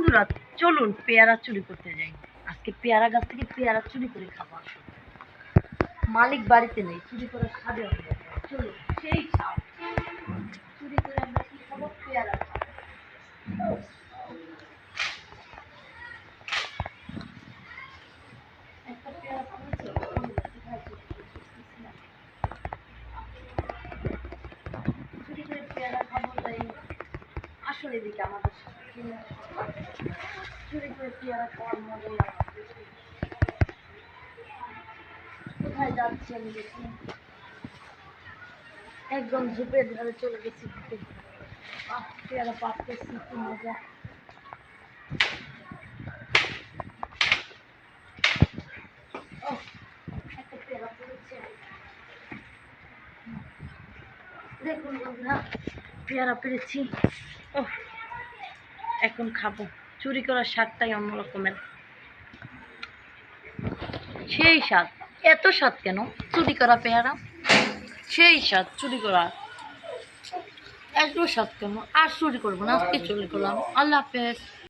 বন্ধুরা, চলুন পেয়ারা চুরি করতে যাই। আজকে পেয়ারা গাছ থেকে পেয়ারা চুরি করে খাব আসুন মালিক বাড়িতে নেই, চুরি করে খাবে চলুন, সেই চুরি করে আমরা কি খাব? পেয়ারা আসলে দিকে আমাদের সাথে। কোথায় একদম ঝুপের ধারে চলে গেছি পেয়ারা পাচ্ছি কি মজা। দেখুন পেয়ারা পেরেছি। ও এখন খাব। চুরি করার স্বাদটাই অন্যরকমের সেই স্বাদ। এত স্বাদ কেন? চুরি করা পেয়ারা? সেই স্বাদ, চুরি করা। এত স্বাদ কেন? আর চুরি করব না, আজকে চুরি করলাম। আল্লাহ হাফেজ।